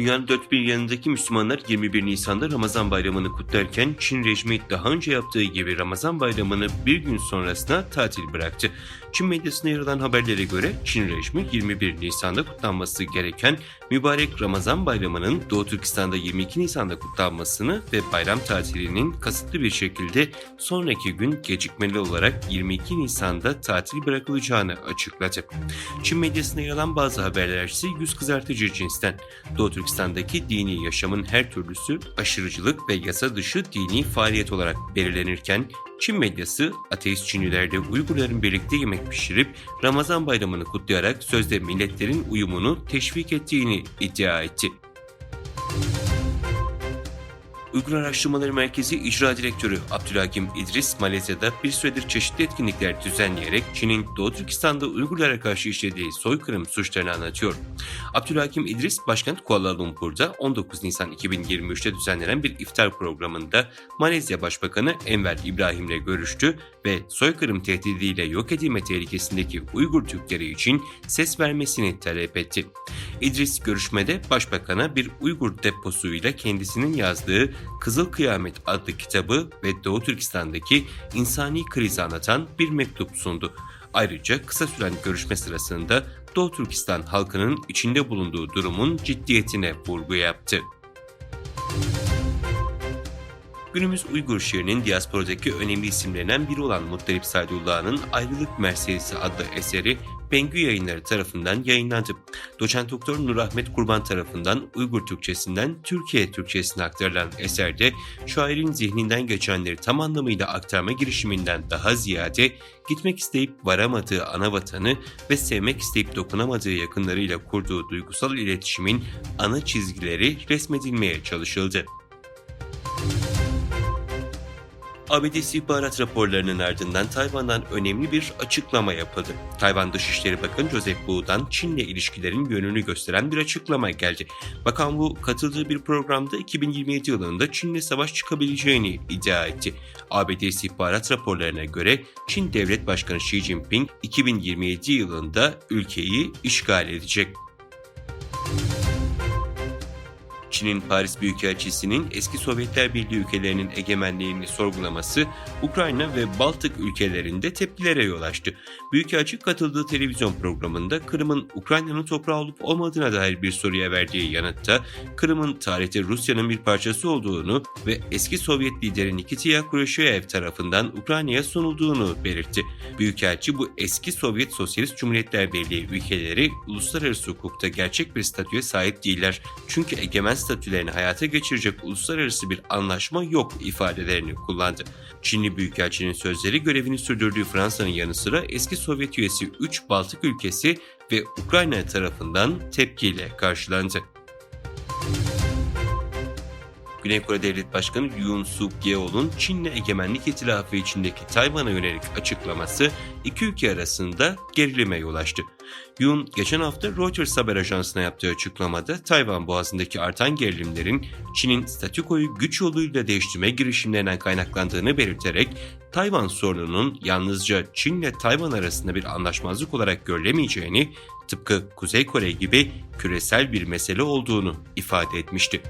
Dünyanın dört bir yanındaki Müslümanlar 21 Nisan'da Ramazan bayramını kutlarken Çin rejimi daha önce yaptığı gibi Ramazan bayramını bir gün sonrasına tatil bıraktı. Çin medyasında yer alan haberlere göre Çin rejimi 21 Nisan'da kutlanması gereken mübarek Ramazan bayramının Doğu Türkistan'da 22 Nisan'da kutlanmasını ve bayram tatilinin kasıtlı bir şekilde sonraki gün gecikmeli olarak 22 Nisan'da tatil bırakılacağını açıkladı. Çin medyasında yer alan bazı haberler ise yüz kızartıcı cinsten. Doğu Türkistan'daki dini yaşamın her türlüsü aşırıcılık ve yasa dışı dini faaliyet olarak belirlenirken Çin medyası ateist Çinlilerle Uygurların birlikte yemek pişirip Ramazan bayramını kutlayarak sözde milletlerin uyumunu teşvik ettiğini iddia etti. Uygur Araştırmaları Merkezi İcra Direktörü Abdülhakim İdris, Malezya'da bir süredir çeşitli etkinlikler düzenleyerek Çin'in Doğu Türkistan'da Uygurlara karşı işlediği soykırım suçlarını anlatıyor. Abdülhakim İdris, başkent Kuala Lumpur'da 19 Nisan 2023'te düzenlenen bir iftar programında Malezya Başbakanı Enver İbrahim'le görüştü ve soykırım tehdidiyle yok edilme tehlikesindeki Uygur Türkleri için ses vermesini talep etti. İdris görüşmede başbakana bir Uygur deposuyla kendisinin yazdığı Kızıl Kıyamet adlı kitabı ve Doğu Türkistan'daki insani krizi anlatan bir mektup sundu. Ayrıca kısa süren görüşme sırasında Doğu Türkistan halkının içinde bulunduğu durumun ciddiyetine vurgu yaptı. Günümüz Uygur şiirinin diasporadaki önemli isimlerinden biri olan Muttalip Saydullah'ın Ayrılık Merselisi adlı eseri Bengü yayınları tarafından yayınlandı. Doçent Doktor Nurahmet Kurban tarafından Uygur Türkçesinden Türkiye Türkçesine aktarılan eserde şairin zihninden geçenleri tam anlamıyla aktarma girişiminden daha ziyade gitmek isteyip varamadığı ana vatanı ve sevmek isteyip dokunamadığı yakınlarıyla kurduğu duygusal iletişimin ana çizgileri resmedilmeye çalışıldı. ABD istihbarat raporlarının ardından Tayvan'dan önemli bir açıklama yapıldı. Tayvan Dışişleri Bakanı Joseph Wu'dan Çin'le ilişkilerin yönünü gösteren bir açıklama geldi. Bakan Wu katıldığı bir programda 2027 yılında Çin'le savaş çıkabileceğini iddia etti. ABD istihbarat raporlarına göre Çin Devlet Başkanı Xi Jinping 2027 yılında ülkeyi işgal edecek. Çin'in Paris Büyükelçisi'nin eski Sovyetler Birliği ülkelerinin egemenliğini sorgulaması Ukrayna ve Baltık ülkelerinde tepkilere yol açtı. Büyükelçi katıldığı televizyon programında Kırım'ın Ukrayna'nın toprağı olup olmadığına dair bir soruya verdiği yanıtta Kırım'ın tarihte Rusya'nın bir parçası olduğunu ve eski Sovyet lideri Nikita Khrushchev tarafından Ukrayna'ya sunulduğunu belirtti. Büyükelçi bu eski Sovyet Sosyalist Cumhuriyetler Birliği ülkeleri uluslararası hukukta gerçek bir statüye sahip değiller. Çünkü egemen statülerini hayata geçirecek uluslararası bir anlaşma yok ifadelerini kullandı. Çinli Büyükelçinin sözleri görevini sürdürdüğü Fransa'nın yanı sıra eski Sovyet üyesi 3 Baltık ülkesi ve Ukrayna tarafından tepkiyle karşılandı. Güney Kore Devlet Başkanı Yoon Suk Yeol'un Çin'le egemenlik itilafı içindeki Tayvan'a yönelik açıklaması iki ülke arasında gerilime yol açtı. Yoon geçen hafta Reuters haber ajansına yaptığı açıklamada Tayvan boğazındaki artan gerilimlerin Çin'in statükoyu güç yoluyla değiştirme girişimlerinden kaynaklandığını belirterek Tayvan sorununun yalnızca Çin'le Tayvan arasında bir anlaşmazlık olarak görülemeyeceğini, tıpkı Kuzey Kore gibi küresel bir mesele olduğunu ifade etmişti.